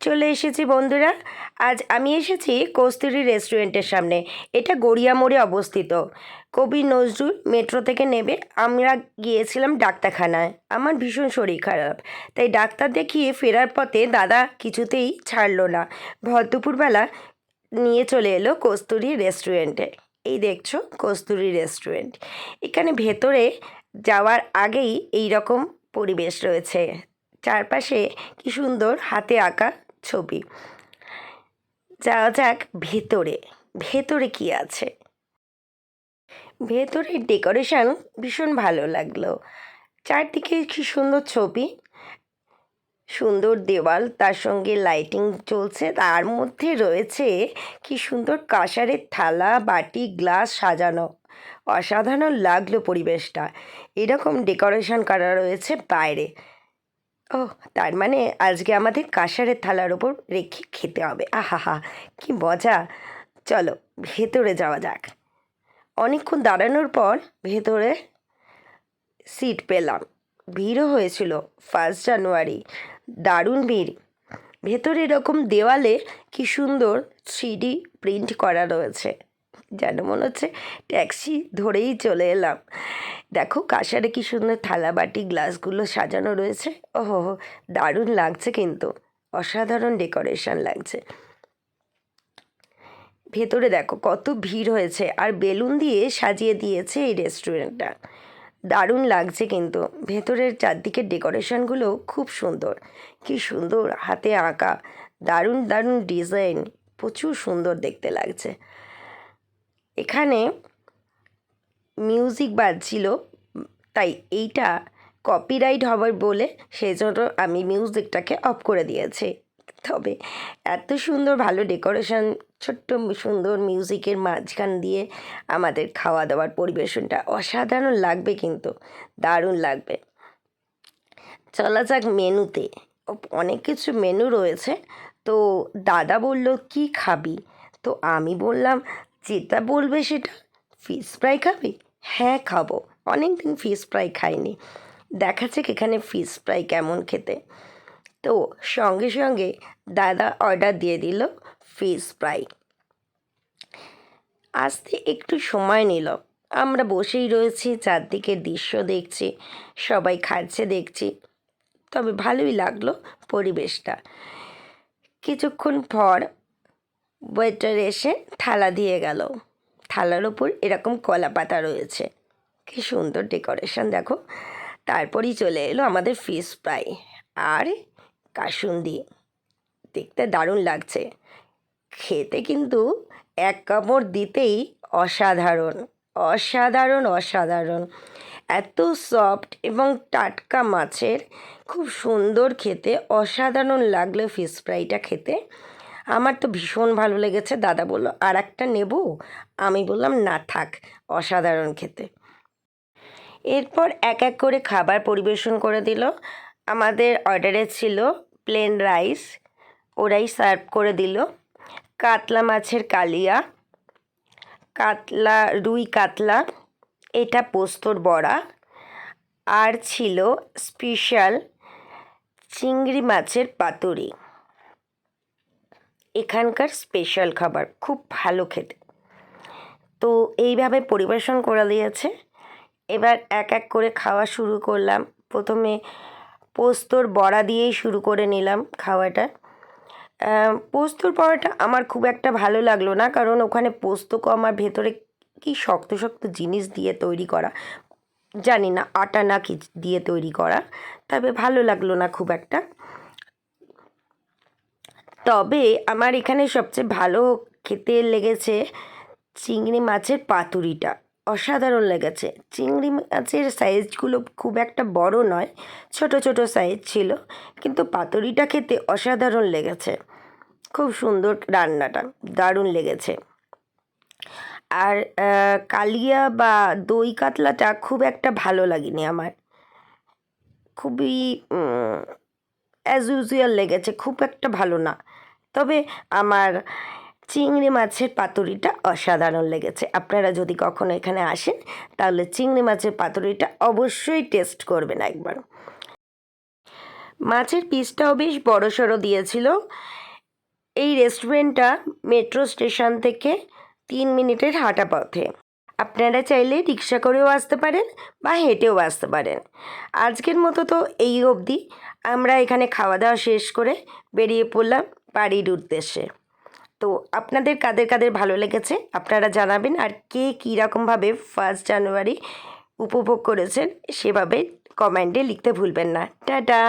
চলে এসেছি বন্ধুরা। আজ আমি এসেছি কস্তুরি রেস্টুরেন্টের সামনে। এটা গড়িয়া মোড়ে অবস্থিত। কবি নজরুল মেট্রো থেকে নেবে। আমরা গিয়েছিলাম ডাক্তারখানায়। আমার ভীষণ শরীর খারাপ। তাই ডাক্তার দেখিয়ে ফেরার পথে দাদা কিছুতেই ছাড়লো না। ভর দুপুরবেলা নিয়ে চলে এলো কস্তুরি রেস্টুরেন্টে। এই দেখছ কস্তুরী রেস্টুরেন্ট। এখানে ভেতরে যাওয়ার আগেই এই রকম পরিবেশ রয়েছে। চারপাশে কি সুন্দর হাতে আঁকা ছবি। যাওয়া যাক ভেতরে। ভেতরে কি আছে? ভেতরে ডেকোরেশন ভীষণ ভালো লাগল। চারদিকে কি সুন্দর ছবি। সুন্দর দেওয়াল, তার সঙ্গে লাইটিং চলছে। তার মধ্যে রয়েছে কি সুন্দর কাঁসারের থালা, বাটি, গ্লাস সাজানো। অসাধারণ লাগল পরিবেশটা। এরকম ডেকোরেশন করা রয়েছে বাইরে। ও তার মানে আজকে আমাদের কাঁসারের থালার ওপর রেখে খেতে হবে। আহা হা কি মজা। চলো, ভেতরে যাওয়া যাক। অনেকক্ষণ দাঁড়ানোর পর ভেতরে সিট পেলাম। ভিড়ও হয়েছিল ফার্স্ট জানুয়ারি দারুণ ভিড়। ভেতরে এরকম দেওয়ালে কি সুন্দর থ্রিডি প্রিন্ট করা রয়েছে। যেন মনে হচ্ছে ট্যাক্সি ধরেই চলে এলাম। দেখো কাঁসারে কি সুন্দর থালা বাটি গ্লাসগুলো সাজানো রয়েছে। ওহো, দারুণ লাগছে কিন্তু। অসাধারণ ডেকোরেশন লাগছে। ভেতরে দেখো কত ভিড় হয়েছে। আর বেলুন দিয়ে সাজিয়ে দিয়েছে এই রেস্টুরেন্টটা। দারুণ লাগছে কিন্তু। ভেতরের চারদিকের ডেকোরেশনগুলো খুব সুন্দর। কি সুন্দর হাতে আঁকা। দারুণ দারুণ ডিজাইন। প্রচুর সুন্দর দেখতে লাগছে। এখানে মিউজিক বাজছিল, তাই এইটা কপিরাইট হবার বলে সেই জন্য আমি মিউজিকটাকে অফ করে দিয়েছি। তবে এত সুন্দর ভালো ডেকোরেশন ছোট্ট সুন্দর মিউজিকের মাঝখান দিয়ে আমাদের খাওয়া দাওয়ার পরিবেশনটা অসাধারণ লাগবে কিন্তু, দারুণ লাগবে। চলা যাক মেনুতে অনেক কিছু মেনু রয়েছে, তো দাদা বলল, কি খাবি? তো আমি বললাম যেটা বলবে সেটা ফিশ ফ্রাই খাবি? হ্যাঁ খাব। অনেক দিন ফিশ ফ্রাই খাইনি। দেখা যাক এখানে ফিশ ফ্রাই কেমন খেতে? তো সঙ্গে সঙ্গে দাদা অর্ডার দিয়ে দিল ফিশ ফ্রাই আসতে একটু সময় নিল। আমরা বসেই রয়েছি চারদিকের দৃশ্য দেখছি, সবাই খাচ্ছে দেখছি। তবে ভালোই লাগল পরিবেশটা। কিছুক্ষণ পর ওয়েটার এসে থালা দিয়ে গেল। থালার ওপর এরকম কলা পাতা রয়েছে। কি সুন্দর ডেকোরেশন, দেখো। তারপরই চলে এলো আমাদের ফিশ ফ্রাই। আর, কাসুন্দি, দেখতে দারুণ লাগছে। খেতে কিন্তু এক কামড় দিতেই অসাধারণ অসাধারণ অসাধারণ। এত সফট এবং টাটকা মাছের, খুব সুন্দর খেতে, অসাধারণ লাগল ফিশ ফ্রাইটা খেতে। আমার তো ভীষণ ভালো লেগেছে, দাদা বলল আর একটা নেব? আমি বললাম, না, থাক, অসাধারণ খেতে। এরপর এক এক করে খাবার পরিবেশন করে দিল। আমাদের অর্ডারে ছিল প্লেন রাইস ওরাই সার্ভ করে দিল। কাতলা মাছের কালিয়া, কাতলা, রুই কাতলা, এটা পোস্তর বড়া, আর ছিল স্পেশাল চিংড়ি মাছের পাতুরি। এখানকার স্পেশাল খাবার, খুব ভালো খেতে। তো এইভাবে পরিবেশন করে দিয়েছে। এবার এক এক করে খাওয়া শুরু করলাম। প্রথমে পোস্তর বড়া দিয়েই শুরু করে নিলাম খাওয়াটা। পোস্তর বড়াটা আমার খুব একটা ভালো লাগল না, কারণ ওখানে পোস্ত কম আর ভেতরে কি শক্ত শক্ত জিনিস দিয়ে তৈরি করা। জানি না, আটা না কি দিয়ে তৈরি করা, তবে ভালো লাগল না খুব একটা। তবে আমার এখানে সবচেয়ে ভালো খেতে লেগেছে চিংড়ি মাছের পাতুরিটা। অসাধারণ লেগেছে। চিংড়ি মাছের সাইজগুলো খুব একটা বড় নয়, ছোট ছোট সাইজ ছিল, কিন্তু পাতুরিটা খেতে অসাধারণ লেগেছে। খুব সুন্দর রান্নাটা, দারুণ লেগেছে। আর কালিয়া বা দই কাতলাটা খুব একটা ভালো লাগেনি আমার। খুবই অ্যাজ ইউজুয়াল লেগেছে, খুব একটা ভালো না। তবে আমার চিংড়ি মাছের পাতুরিটা অসাধারণ লেগেছে। আপনারা যদি কখনো এখানে আসেন, তাহলে চিংড়ি মাছের পাতুরিটা অবশ্যই টেস্ট করবেন একবার। মাছের পিসটাও বেশ বড় সড়ো দিয়েছিল। এই রেস্টুরেন্টটা মেট্রো স্টেশন থেকে তিন মিনিটের হাঁটা পথে। আপনারা চাইলে রিক্সা করেও আসতে পারেন বা হেঁটেও আসতে পারেন। আজকের মতো তো এই অবধি। আমরা এখানে খাওয়া দাওয়া শেষ করে বেরিয়ে পড়লাম। বাড়ির উদ্দেশ্যে। তো আপনাদের কাদের কাদের ভালো লেগেছে আপনারা জানাবেন। আর কে কীরকমভাবে ফার্স্ট জানুয়ারি উপভোগ করেছেন সেভাবে কমেন্টে লিখতে ভুলবেন না। টাটা!